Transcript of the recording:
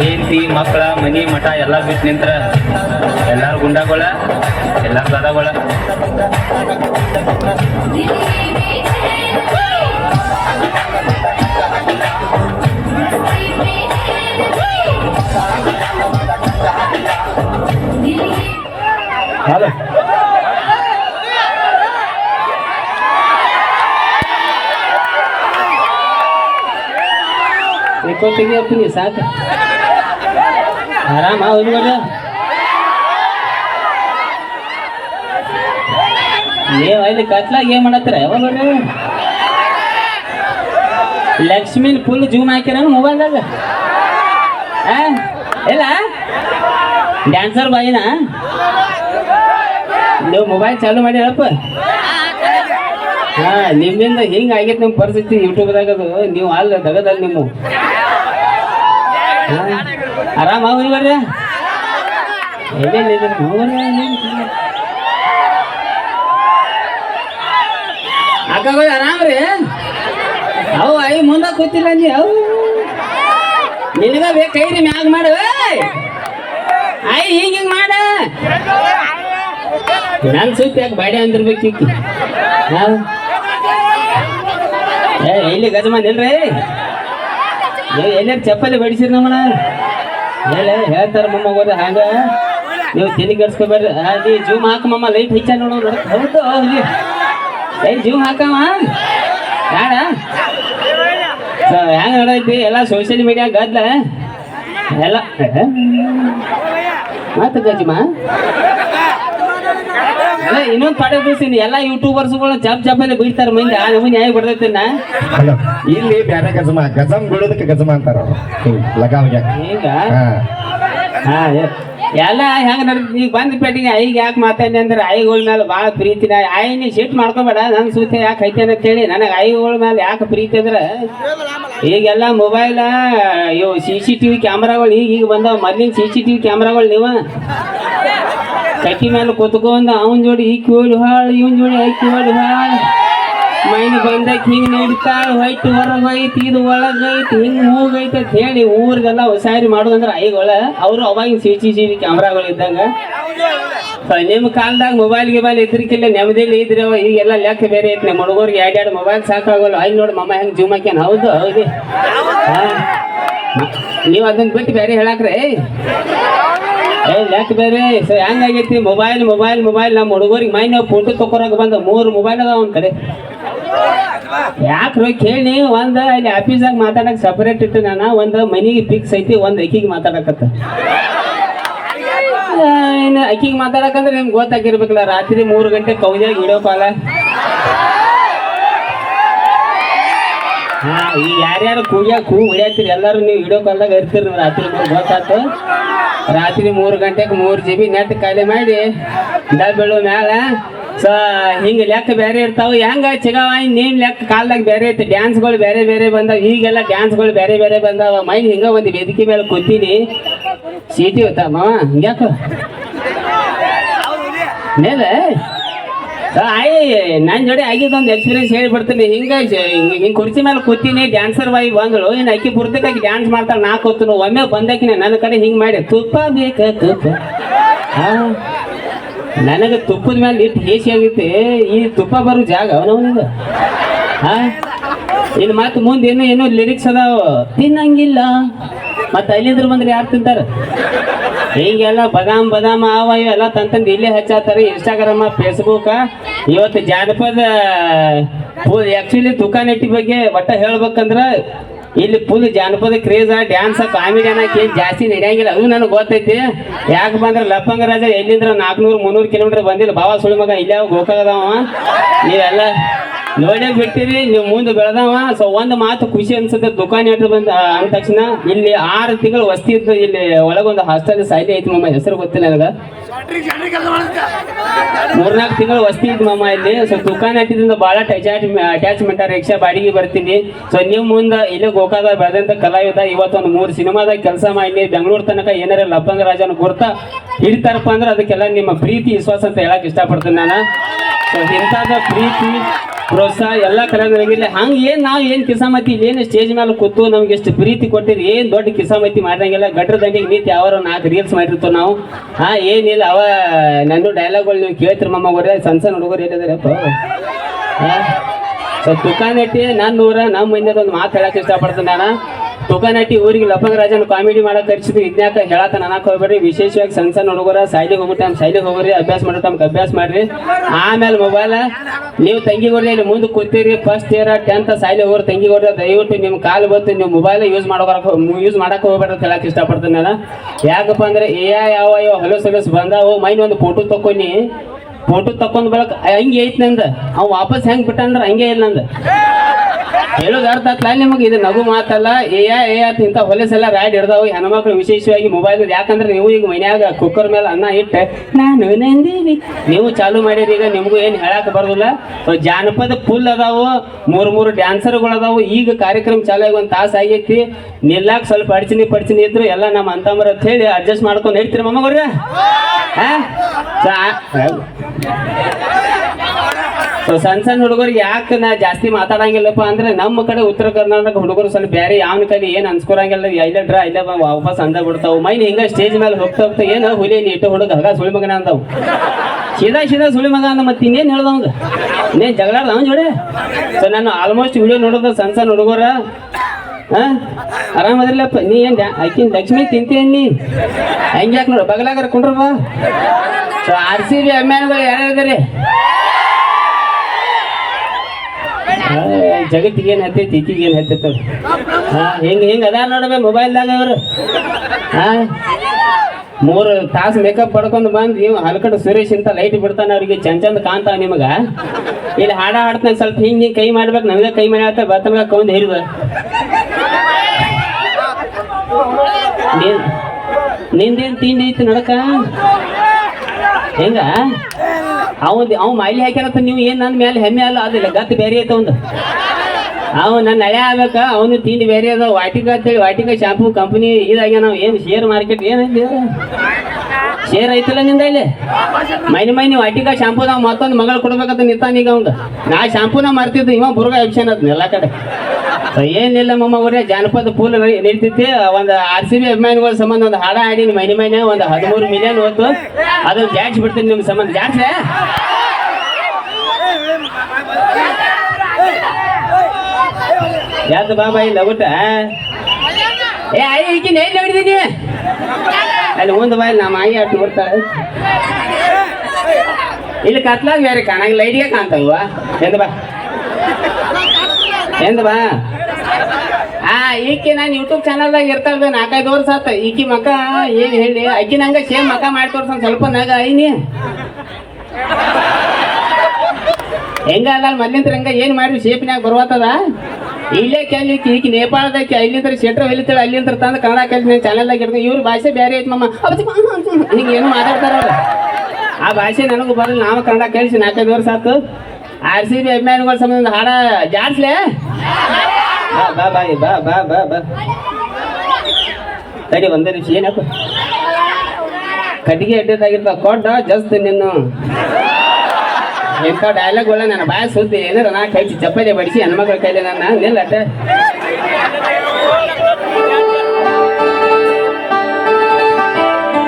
ಹೆಂಡತಿ ಮಕ್ಕಳ ಮನಿ ಮಠ ಎಲ್ಲ ಬಿಟ್ಟು ನಿಂತ್ರ ಎಲ್ಲಾರು ಗುಂಡಾಗೋಳ ಎಲ್ಲಾರು ದಾದಾಗಳ ಹಲೋ. ತೆಗಿಯಪ್ಪ ನೀ ಸಾಕು. ಆರಾಮ ಹೋಗ್ಬೇಡ ನೀವು ಅಲ್ಲಿ ಕತ್ಲಾಗ ಏನು ಮಾಡತ್ತರ? ಯಾವಾಗ ಲಕ್ಷ್ಮಿನ್ ಫುಲ್ ಜೂಮ್ ಹಾಕಿರ ಮೊಬೈಲ್ದಾಗ ಇಲ್ಲ ಡ್ಯಾನ್ಸರ್ ಬಾಯಿನ? ನೀವು ಮೊಬೈಲ್ ಚಾಲು ಮಾಡಿರಪ್ಪ ಹಾ, ನಿಮ್ಮಿಂದ ಹಿಂಗೆ ಆಗೈತೆ ನಿಮ್ಮ ಪರಿಸ್ಥಿತಿ ಯೂಟ್ಯೂಬ್ದಾಗ ಅದು ನೀವು ಅಲ್ಲ ದಗದಲ್ಲಿ ನಿಮ್ಮ. ಆರಾಮ ಹೋಗಿ ಬರ್ರಿ? ಅಕ್ಕ ಅಕ್ಕಗಳು ಆರಾಮ್ರಿ? ಅವು ಐ ಮುಂದ ಕೂತಿಲ್ಲ ನೀ ಅವು ನಿನಗ ಬೇಕೈರಿ ಮ್ಯಾಗ ಮಾಡು. ಐ ಹಿಂಗ ಹಿಂಗ ಮಾಡ. ನನ್ ಸುತ್ತ ಯಾಕೆ ಬಾಡಿ ಅಂದಿರ್ಬೇಕು ಇಲ್ಲಿ ಗಜಮಾನ್ ಇಲ್ರಿ? ಎಲ್ಲಾರು ಚಪ್ಪಲಿ ಬಡಿಸಿರಿ ನಮ್ಮ ಹೇಳೇ, ಹೇಳ್ತಾರ ಮಮ್ಮ ಹೋದ ಹಂಗ? ನೀವು ತಿನಿ ಕೆಡ್ಸ್ಕೊಬೇಡ್ರಿ ಅಲ್ಲಿ ಜೂಮ್ ಹಾಕ ಮಮ್ಮ ಲೈಟ್ ಹೆಚ್ಚ ನೋಡು ಹೌದು ಅಲ್ಲಿ ಲೈಟ್ ಜೂಮ್ ಹಾಕಮ್ಮ. ಬೇಡ ಹೆಂಗ ನಡೈತಿ ಎಲ್ಲ ಸೋಷಿಯಲ್ ಮೀಡಿಯಾ ಗದ್ಲ? ಎಲ್ಲ ಮಾತು ಗಜಮ ಅಲ್ಲ ಇನ್ನೊಂದು ಪಾಠ ತಿಳಿಸ್ತೀನಿ ಎಲ್ಲ ಯೂಟ್ಯೂಬರ್ಸ್ಗಳು ಜಪ್ ಅಲ್ಲಿ ಬೀಳ್ತಾರೆ ಮಂದಿ. ಆ ನಮೂನಿ ಆಗಿ ಬಿಡ್ತೈತೆ ನಾ. ಇಲ್ಲಿ ಬ್ಯಾರೆ ಗಜಮ ಗಜಮ್ ಬಿಡೋದಕ್ಕೆ ಗಜಮ ಅಂತಾರ ಲಗಾವ್ಗೆ ಈಗ? ಹಾ. ಎಲ್ಲ ಹೆಂಗ ನಡ್ದು ಈಗ ಬಂದ ಪೇಟಿಗೆ ಐಗೆ ಯಾಕೆ ಮಾತಾಡಿ ಅಂದ್ರೆ ಐಗಳ ಮೇಲೆ ಭಾಳ ಪ್ರೀತಿನ ಆಯಿನ ಸಿಟ್ಟು ಮಾಡ್ಕೋಬೇಡ ನನ್ನ ಸೂತೆ ಯಾಕೆ ಅಂತ ಹೇಳಿ ನನಗೆ ಐಗಳ ಮೇಲೆ ಯಾಕೆ ಪ್ರೀತಿ ಅಂದ್ರೆ ಈಗೆಲ್ಲ ಮೊಬೈಲ ಇವು ಸಿ ಸಿ ಟಿ ವಿ ಕ್ಯಾಮ್ರಾಗಳು ಈಗ ಈಗ ಬಂದಾವ. ಮೊದ್ಲಿನ ಸಿ ಸಿ ಟಿ ವಿ ಕ್ಯಾಮ್ರಾಗಳು ನೀವ. ಕಟ್ಟಿ ಮೇಲೆ ಕೂತ್ಕೊಂಡು ಅವನ್ ಜೋಡಿ ಈ ಕೋಳಿ ಹಾಳು, ಇವನ್ ಜೋಡಿ ಐ ಕೋಳಿ ಹಾಳು. ಮೈನ್ ಬಂದಾಗ ಹಿಂಗ್ ನೋಡ್ತಾಳ, ಹೊಯ್ತು, ಹೊರಗೆ ಹೋಯ್ತು, ಇದು ಒಳಗೈತಿ ಹಿಂಗ್ ಹೋಗೈತೆ ಅಂತ ಹೇಳಿ ಊರಿಗೆಲ್ಲ ಹೊಸಾರಿ ಮಾಡೋದಂದ್ರೆ ಐಗಳ ಅವರು ಅವಾಗಿನ ಸಿ ಸಿ ಸಿ ಕ್ಯಾಮ್ರಾಗಳು ಇದ್ದಂಗ. ನಿಮ್ಮ ಕಾಲದಾಗ ಮೊಬೈಲ್ ಗಿಬೈಲ್ ಎದ್ರಿಕಿಲ್ಲ ನೆಮ್ಮದಿಲಿ ಇದ್ರೆ ಈಗೆಲ್ಲ ಲೆಕ್ಕ ಬೇರೆ ಐತೆ. ನಮ್ಮ ಹುಡುಗರಿಗೆ ಎರಡು ಎರಡು ಮೊಬೈಲ್ ಸಾಕಾಗಲ್ಲ. ಅಲ್ಲಿ ನೋಡಿ ಮಮ್ಮ ಹೆಂಗೆ ಜೂಮ್ ಹಾಕ್ಯಾನ. ಹೌದು ಹೌದು. ನೀವು ಅದನ್ನ ಬಿಟ್ಟು ಬೇರೆ ಹೇಳಕ್ರೆ. ಲೆಕ್ಕ ಬೇರೆ. ಹೆಂಗಾಗೈತಿ ಮೊಬೈಲ್ ಮೊಬೈಲ್ ಮೊಬೈಲ್ ನಮ್ಮ ಹುಡುಗರಿಗೆ ಮೈ ನಾವು ಫೋಟೋ ತಕೊರಕ್ ಬಂದ. ಮೂರು ಮೊಬೈಲ್ ಅದಾವ ಒಂದ್ ಕಡೆ. ಯಾಕ್ರ ಕೇಳಿ ಒಂದ ಇಲ್ಲಿ ಆಫೀಸಾಗ ಮಾತಾಡಕ್ ಸಪರೇಟ್ ಇಟ್ಟು ನಾನು ಒಂದ್ ಮನಿಗೆ ಫಿಕ್ಸ್ ಐತಿ, ಒಂದ್ ಅಕ್ಕಿಗೆ ಮಾತಾಡಕತ್ತ. ಇನ್ನು ಅಕ್ಕಿಗೆ ಮಾತಾಡಕಂದ್ರೆ ನಿಮ್ಗೆ ಗೊತ್ತಾಗಿರ್ಬೇಕಲ್ಲ, ರಾತ್ರಿ ಮೂರು ಗಂಟೆ ಕೌದ್ಯಾಗ ವಿಡಿಯೋ ಕಾಲ ಹಾ, ಈ ಯಾರ್ಯಾರು ಕೂಗ್ಯಾಗ ಕೂ ಎಲ್ಲರೂ ನೀವು ವಿಡಿಯೋ ಕಾಲ್ದಾಗ ಇರ್ತೀರಿ ರಾತ್ರಿ ಗೊತ್ತಾಯ್ತು ರಾತ್ರಿ ಮೂರು ಗಂಟೆಗೆ ಮೂರು ಜಿ ಬಿ ನೆಟ್ ಖಾಲಿ ಮಾಡಿ ಡಬ್ಬಳು ಮ್ಯಾಲ. ಸೊ ಹಿಂಗೆ ಲೆಕ್ಕ ಬೇರೆ ಇರ್ತಾವೆ. ಹೆಂಗ ಚಿಗವ ನೀನ್ ಲೆಕ್ಕ ಕಾಲ್ದಾಗ ಬೇರೆ ಐತಿ. ಡ್ಯಾನ್ಸ್ಗಳು ಬೇರೆ ಬೇರೆ ಬಂದಾವ. ಈಗೆಲ್ಲ ಡ್ಯಾನ್ಸ್ಗಳು ಬೇರೆ ಬೇರೆ ಬಂದಾವ. ಮೈ ಹಿಂಗ ಒಂದು ವೇದಿಕೆ ಮೇಲೆ ಕೂತೀನಿ. ಸೀಟಿ ಹೋತ ಮಾವ? ಹಿಂಗ್ಯಾಕ? ಮೇಲೆ? ಆಯ್ ನನ್ನ ಜೋಡಿ ಆಗಿದ್ದೊಂದು ಎಕ್ಸ್ಪೀರಿಯನ್ಸ್ ಹೇಳ್ಬಿಡ್ತೀನಿ. ಹಿಂಗ, ಹಿಂಗೆ ಕುರ್ಚಿ ಮೇಲೆ ಕೂತೀನಿ ಡ್ಯಾನ್ಸರ್ ಬಾಯಿ ಬಂದಳು. ಇನ್ನು ಅಕ್ಕಿ ಪುರ್ತಕಾಗಿ ಡ್ಯಾನ್ಸ್ ಮಾಡ್ತಾಳೆ ನಾ ಕೂತನು. ಒಮ್ಮೆ ಬಂದಾಕಿನ ನನ್ನ ಕಡೆ ಹಿಂಗೆ ಮಾಡಿ, ತುಪ್ಪ ಬೇಕ, ತುಪ್ಪ. ನನಗ ತುಪ್ಪದ ಮೇಲೆ ಇಟ್ಟು ಹೇಸಿ ಆಗುತ್ತೆ ಈ ತುಪ್ಪ ಬರೋ ಜಾಗ ಅವನವನಿಗೆ ಹಾ ಇನ್ನು ಮತ್ತೆ ಮುಂದೆ ಏನು ಏನೋ ಲಿರಿಕ್ಸ್ ಅದಾವ. ತಿನ್ನಂಗಿಲ್ಲ. ಮತ್ತೆ ಅಲ್ಲಿಂದ್ರ ಬಂದ್ರೆ ಯಾರು ತಿಂತಾರ? ಹಿಂಗೆಲ್ಲ ಬದಾಮ್ ಬದಾಮ್ ಆವ ಇವೆಲ್ಲ ತಂತಂದು ಇಲ್ಲಿ ಹಚ್ಚಾತಾರೆ ಇನ್ಸ್ಟಾಗ್ರಾಮ ಫೇಸ್ಬುಕ್ ಇವತ್ತು ಜಾನಪದ ಆ್ಯಕ್ಚುಲಿ ತುಕಾನೆಟ್ಟಿ ಬಗ್ಗೆ ಒಟ್ಟ ಹೇಳ್ಬೇಕಂದ್ರ ಇಲ್ಲಿ ಫುಲ್ ಜಾನಪದ ಕ್ರೇಜ್ ಡ್ಯಾನ್ಸ್ ಕಾಮಿಡಿ ಅನ್ನಕ್ಕೆ ಜಾಸ್ತಿ ನಡೆಯಂಗಿಲ್ಲ ಅದು ನನಗೆ ಗೊತ್ತೈತಿ. ಯಾಕೆ ಬಂದ್ರೆ ಲಪ್ಪಂಗ ರಾಜ ಎಲ್ಲಿಂದ್ರ ನಾಲ್ಕುನೂರು ಮುನ್ನೂರು ಕಿಲೋಮೀಟರ್ ಬಂದಿಲ್ಲ. ಬಾವ ಸುಳಿಮಗ ಇಲ್ಲಿ ಇಲ್ಲೇ ಗೋಕಾಗದವ ನೀವೆಲ್ಲ ನೋಡೇ ಬಿಟ್ಟಿರಿ, ನೀವು ಮುಂದೆ ಬೆಳೆದವ. ಸೊ ಒಂದು ಮಾತು ಖುಷಿ ಅನ್ಸುತ್ತೆ. ದುಕಾನ್ ಇಟ್ಟು ಬಂದ ಅಂದ ತಕ್ಷಣ ಇಲ್ಲಿ ಆರು ತಿಂಗಳು ವಸ್ತಿ ಇದ್ದು ಇಲ್ಲಿ ಒಳಗೊಂದು ಹಾಸ್ಟೆಲ್ ಸಾಯ್ಲಿ ಐತಿ ಮಮ್ಮ ಹೆಸರು ಗೊತ್ತಿಲ್ಲ ನನಗೆ. ಮೂರ್ನಾಲ್ಕು ತಿಂಗಳು ವಸ್ತಿ ಇದ್ದು ಮಮ್ಮ ಇಲ್ಲಿ. ಸೊ ದುಕಾನ್ ಇಟ್ಟಿದಿಂದ ಭಾಳ ಅಟ್ಯಾಚ್ ಅಟ್ಯಾಚ್ಮೆಂಟ್ ರಿಕ್ಷಾ ಬಾಡಿಗೆ ಬರ್ತೀನಿ. ಸೊ ನೀವು ಮುಂದೆ ಇಲ್ಲೇ ಗೋಕಾದ ಬೆಳೆದಂತ ಕಲಾವಿದ ಇವತ್ತೊಂದು ಮೂರು ಸಿನಿಮಾದಾಗ ಕೆಲಸ ಮಾಡಿ ಬೆಂಗಳೂರು ತನಕ ಏನಾರ ಲಪ್ಪಂಗ ರಾಜನ ಗುರ್ತ ಹಿಡಿತಾರಪ್ಪ ಅಂದ್ರೆ ಅದಕ್ಕೆಲ್ಲ ನಿಮ್ಮ ಪ್ರೀತಿ, ವಿಶ್ವಾಸ ಅಂತ ಹೇಳಕ್ ಇಷ್ಟಪಡ್ತೀನಿ ನಾನು. ಸೊ ಇಂಥದ್ದು ಪ್ರೀತಿ ಪ್ರೋತ್ಸಾಹ ಎಲ್ಲ ಕಲಾವಿದರಿಗಿಲ್ಲ ಹಂಗ ಏನ್ ಏನು ಏನ್ ಕಿಸಾಮತಿ ಏನು ಸ್ಟೇಜ್ ಮೇಲೆ ಕೂತು ನಮ್ಗೆ ಎಷ್ಟು ಪ್ರೀತಿ ಕೊಟ್ಟಿರಿ, ಏನು ದೊಡ್ಡ ಕಿಸಾಮತಿ ಮಾಡಿದಂಗೆಲ್ಲ ಗಟ್ರ ದಂಡಿಗೆ ನೀತಿ ಯಾವ ನಾಲ್ಕು ರೀಲ್ಸ್ ಮಾಡಿರ್ತೀವಿ ನಾವು. ಹಾ ಏನಿಲ್ಲ ಅವ ನನ್ನ ಡೈಲಾಗ್ಗಳು ನೀವು ಕೇಳ್ತಿರ ಮಮ್ಮ ಅವ್ರೆ ಸಣ್ಣ ಸಣ್ಣ ಹುಡುಗರು ಏನಿದಾರಪ್ಪ ಸೊ ಇಟ್ಟು ನನ್ನ ಊರ ನಮ್ಮ ಮುಂದೆ ಒಂದು ಮಾತು ಹೇಳಕ್ಕೆ ಇಷ್ಟಪಡ್ತೀನಿ ನಾನು. ತುಕಾನಟ್ಟಿ ಊರಿಗೆ ಲಪಂಗ ರಾಜನ ಕಾಮಿಡಿ ಮಾಡಕ್ ಕರ್ಸಿದ್ರು ಇದ್ನ್ಯಾಕ ಹೇಳಾಕ ನನಕ್ ಹೋಗ್ಬೇಡ್ರಿ. ವಿಶೇಷವಾಗಿ ಸಣ್ಣ ಸಣ್ಣ ಹುಡುಗರ ಸೈಲಿಗೆ ಹೋಗ್ಬಿಟ್ಟು ನಮ್ಮ ಸೈಲಿಗೆ ಹೋಗ್ರಿ, ಅಭ್ಯಾಸ ಮಾಡೋ ತಮ್ಗೆ ಅಭ್ಯಾಸ ಮಾಡ್ರಿ. ಆಮೇಲೆ ಮೊಬೈಲ್ ನೀವು ತಂಗಿಗೋರಿ ಇಲ್ಲಿ ಮುಂದೆ ಕೂತೀರಿ. ಫಸ್ಟ್ ಇಯರ್ ಟೆಂತ್ ಸೈಲಿ ಹೋಗ್ರಿ ತಂಗಿಗೋರಿ ದಯವಿಟ್ಟು ನಿಮ್ಮ ಕಾಲು ಬಂತು ನೀವು ಮೊಬೈಲ್ ಯೂಸ್ ಮಾಡೋಕೆ ಯೂಸ್ ಮಾಡಕ್ ಹೋಗ್ಬೇಡ್ರಿ ಅಂತ ಹೇಳಕ್ಕೆ ಇಷ್ಟಪಡ್ತೀನಿ ನಾನು. ಯಾಕಪ್ಪ ಅಂದ್ರೆ ಏ ಯಾವ ಯಾವ ಹೊಲಸು ಹೊಲಸು ಬಂದಾವು. ಮೈನ್ ಒಂದು ಫೋಟೋ ತಕೊಂಡಿ ಫೋಟೋ ತಕೊಂಡ್ ಬಳಕ ಹಂಗೆ ಐತ್ ನಂದ. ಅವ್ ವಾಪಸ್ ಹೆಂಗ್ ಬಿಟ್ಟಂದ್ರ ಹಂಗೆ ಇಲ್ಲ ನಂದ. ಹೇಳೋದು ಅರ್ಥ ಆತ್ಲ ನಿಮಗೆ ಇದು ನಗು ಮಾತಲ್ಲ ಏಯಾ ಏ ಅಂತ ಇಂಥ ಹೊಲಸೆಲ್ಲ ರಾಯ್ಡ್ ಹಿಡ್ದಾವು ಹೆಣ್ಮಕ್ಳು ವಿಶೇಷವಾಗಿ ಮೊಬೈಲ್ ಯಾಕಂದ್ರೆ ನೀವು ಈಗ ಮನ್ಯಾಗ ಕುಕ್ಕರ್ ಮೇಲೆ ಅನ್ನ ಇಟ್ಟು, ನಾನು ನಂದೀನಿ. ನೀವು ಚಾಲು ಮಾಡಿರಿ, ಈಗ ನಿಮಗೂ ಏನು ಹೇಳಕ್ ಬರೋದಿಲ್ಲ. ಜಾನಪದ ಫುಲ್ ಅದಾವು, ಮೂರು ಮೂರು ಡ್ಯಾನ್ಸರ್ಗಳು ಅದಾವು ಈಗ ಕಾರ್ಯಕ್ರಮ ಚಾಲು ಆಗಿ ಒಂದು ತಾಸು ಆಗೈತಿ. ನಿಲ್ಲಾಕ್ ಸ್ವಲ್ಪ ಅಡಚಣೆ ಪಡ್ಚಣೆ ಇದ್ರು, ಎಲ್ಲ ನಮ್ಮ ಅಂತಮರ ಅಂತ ಹೇಳಿ ಅಡ್ಜಸ್ಟ್ ಮಾಡ್ಕೊಂಡು ಹೇಳ್ತೀರಿ ಸೊ ಸಣ್ಣ ಸಣ್ಣ ಹುಡುಗರಿಗೆ ಯಾಕೆ ನಾ ಜಾಸ್ತಿ ಮಾತಾಡಂಗಿಲ್ಲಪ್ಪ ಅಂದ್ರೆ ನಮ್ಮ ಕಡೆ ಉತ್ತರ ಕರ್ನಾಟಕ ಹುಡುಗರು ಸ್ವಲ್ಪ ಬೇರೆ ಯಾವನ ಕಡೆ ಏನು ಅನ್ಸ್ಕೊರಂಗಿಲ್ಲ ಇಲ್ಲ ಡ್ರಾ ಬಾ, ವಾಪಸ್ ಅಂದ ಬಿಡ್ತಾವ. ಮೈನ್ ಹಿಂಗ ಸ್ಟೇಜ್ ಮೇಲೆ ಹೋಗ್ತಾ ಹೋಗ್ತಾ ಏನು ಹುಲಿ ಇಟ್ಟು ಹುಡುಗ ಹಗ ಸುಳಿ ಮಗನ ಅಂತಾವ್ ಸೀದಾ ಸೀದಾ ಸುಳಿ ಮಗ ಅಂದ ಮತ್ತೆ ಇನ್ನೇನು ಹೇಳ್ದವಂಗ ಇನ್ನೇನು ಜಗಳಾಡ್ದ ಅವನ ಜೋಡೆ? ಸೊ ನಾನು ಆಲ್ಮೋಸ್ಟ್ ವಿಡಿಯೋ ನೋಡೋದು ಸಣ್ಣ ಸಣ್ಣ ಹುಡುಗರ ಹಾ? ಆರಾಮದಿಲ್ಲಪ್ಪ ನೀ ಏನ್ ಆಕಿನ ಲಕ್ಷ್ಮಿ ತಿಂತೀನಿ ನೀ? ಹೆಂಗ್ ಯಾಕೆ ನೋಡು, ಬಗಲಾಗರ ಕುಂಡ್ರ ಬಾ. ಸೊ, ಆರ್ ಸಿ ಬಿ ಅಭಿಮಾನಿಗಳು ಯಾರ್ಯಾರಿದ್ದಾರೆ ಜಗತ್ತಿಗೆ ಏನು ಹತ್ತೈತಿ, ಈಕಿಗೆ ಏನು ಹತ್ತೈತ ಹಾ, ಹಿಂಗೆ ಹಿಂಗೆ ಅದಾರ ನೋಡಬೇ ಮೊಬೈಲ್ದಾಗ ಅವರು. ಹಾ? ಮೂರು ತಾಸು ಮೇಕಪ್ ಪಡ್ಕೊಂಡು ಬಂದು ನೀವು ಹಲಕಡೆ ಸುರೇಶ್ ಅಂತ ಲೈಟ್ ಬಿಡ್ತಾನೆ ಅವ್ರಿಗೆ, ಚಂದ ಚಂದ ಕಾಣ್ತಾವ ನಿಮಗೆ. ಇಲ್ಲಿ ಹಾಡ ಹಾಡ್ತಾನೆ, ಸ್ವಲ್ಪ ಹಿಂಗೆ ಕೈ ಮಾಡ್ಬೇಕು, ನನಗೆ ಕೈ ಮನೆ ಆತ ಬರ್ತನಗ ಕೌಂದ್ ನಿಂದೇನು ತಿಂಡಿ ಐತಿ ನಡಕ? ಹೆಂಗ? ಅವಂದು ಅವ್ ಮೈಲಿ ಹಾಕ್ಯಾನತ್ತ ನೀವು ಏನು ನನ್ನ ಮೇಲೆ ಹೆಮ್ಮೆ ಅಲ್ಲ? ಅದಿಲ್ಲ, ಗತ್ ಬೇರೆ ಐತ ಒಂದು ಅವ ನನ್ನ ಹಳೆ ಆಗ್ಬೇಕ, ಅವನು ತಿಂಡಿ ಬೇರೆ ಅದ ವಾಟಿಕ ಅಂತೇಳಿ, ವಾಟಿಕ ಶಾಂಪು ಕಂಪನಿ ಇದಾಗ ನಾವು ಏನು ಶೇರ್ ಮಾರ್ಕೆಟ್ ಏನೈತಿ ಶೇರ್ ಐತಿಲ್ಲ ನಿಂದ ಇಲ್ಲಿ? ಮೈನಿ ಮೈನಿ ವಾಟಿಕ ಶಾಂಪೂ ನಾವು ಮತ್ತೊಂದು ಮಗಳು ಕೊಡ್ಬೇಕಂತ ನಿಂತಾನ ಈಗ ಅವಂಗ ನಾ ಶಾಂಪೂನ ಮಾರ್ತಿದ್ದು ಇವ ಬುರ್ಗ ಎಪ್ಷನ್ ಅದ್ನ ಎಲ್ಲ ಕಡೆ. ಏನಿಲ್ಲ ಮಮ್ಮ ಅವರೇ, ಜಾನಪದ ಪೂಲ್ ನಿಂತಿತ್ತು, ಒಂದು ಆರ್ ಸಿ ಬಿ ಅಭಿಮಾನಿಗಳ ಸಂಬಂಧ ಒಂದು ಹಾಡ ಹಾಡಿನಿ ಮೈನಿ ಮೈನೆ, ಒಂದು ಹದಿಮೂರು ಮಿಲಿಯನ್ ಹೊತ್ತು ಅದನ್ನ ಜಾಡ್ಸ್ ಬಿಡ್ತೀನಿ ನಿಮ್ಮ ಸಂಬಂಧ. ಜಾಡ್ಸೆ ಯಾವ್ದು ಬಾಬಾ ಇಲ್ಲ ಊಟ ಏ ಐದು ಈಗಿನ ಎಲ್ಲಿ ನೋಡಿದೀನಿ ಅಲ್ಲಿ ಒಂದು ಬಾಯಿ ನಮ್ಮ ಆಯಿ ಅಟ್ಟು ಬರ್ತಾಳೆ ಇಲ್ಲಿ ಕತ್ಲಾಗ ಬೇರೆ ಕಾಣಂಗಿಲ್ಲ ಲೈಟ್ಗೆ ಕಾಣ್ತಾವ ಎಂದ ಬಾ. ಎಂದ ಬಾ. ಆ, ಈಕಿ ನಾನು ಯೂಟ್ಯೂಬ್ ಚಾನಲ್ದಾಗ ಇರ್ತಾಳ್ದೆ ನಾಲ್ಕೈದು ವರ್ಷ ಆತ. ಈಕಿ ಮಕ ಏನು ಹೇಳಿ? ಅಕ್ಕಿ ನಂಗೆ ಸೇಮ್ ಮಕ ಮಾಡಿ ತೋರ್ಸ ಸ್ವಲ್ಪ ನಾಗ ಐನಿ. ಹೆಂಗ ಅಲ್ಲ ಮಲ್ಲಿಂತ್ರ ಹೆಂಗ, ಏನ್ ಮಾಡಿ ಶೇಪ್ನ್ಯಾಗ ಬರುವತ್ತದ? ಇಲ್ಲೇ ಕೆಲ್ಲಿ ಈಗ ನೇಪಾಳದಕ್ಕೆ ಅಲ್ಲಿಂದ್ರೆ ಶೆಟ್ರ ಹೊಲಿತಾಳೆ ಅಲ್ಲಿಂದ್ರ ತಂದು ಕನ್ನಡ ಕಲಿ ನಾನು ಚಾನಲ್ದಾಗ ಇರ್ತೀನಿ ಇವ್ರ ಭಾಷೆ ಬೇರೆ ಐತಿ ಮಮ್ಮ ಈಗ ಏನು ಮಾತಾಡ್ತಾರ ಆ ಭಾಷೆ ನನಗೂ ಬರಲ್ಲ. ನಾವು ಕನ್ನಡ ಕೇಳಿಸಿ ನಾಲ್ಕೈದು ವರ್ಷ ಆತು. ಆರ್ ಸಿ ಬಿ ಅಭಿಮಾನಿಗಳ ಸಂಬಂಧ ಹಾಡ ಜಾಡ್ಸ್ಲೆ? ಬಾ ಬಾ ಬಾ ಬಾ ಬಾ ಬಾ ತಡಿ, ಒಂದೇ ನಿಮಿಷ. ಏನಪ್ಪ? ಕಟ್ಟಿಗೆ ಅಡ್ಡದಾಗಿರ್ತಾವ ಕೊಟ್ಟ ಜಸ್ಟ್ ನಿನ್ನ. ಎಂಥ ಡೈಲಾಗ್ಗಳ ನನ್ನ ಬಾಯ ಸುದ್ದಿ ಏನಾರ ನಾ ಕೈ ಚಪ್ಪಲಿ ಬಡಿಸಿ ಹೆಣ್ಮಕ್ಳ ಕೈಲಿ ನನ್ನ ನಿಲ್ಲಟ್ಟೆ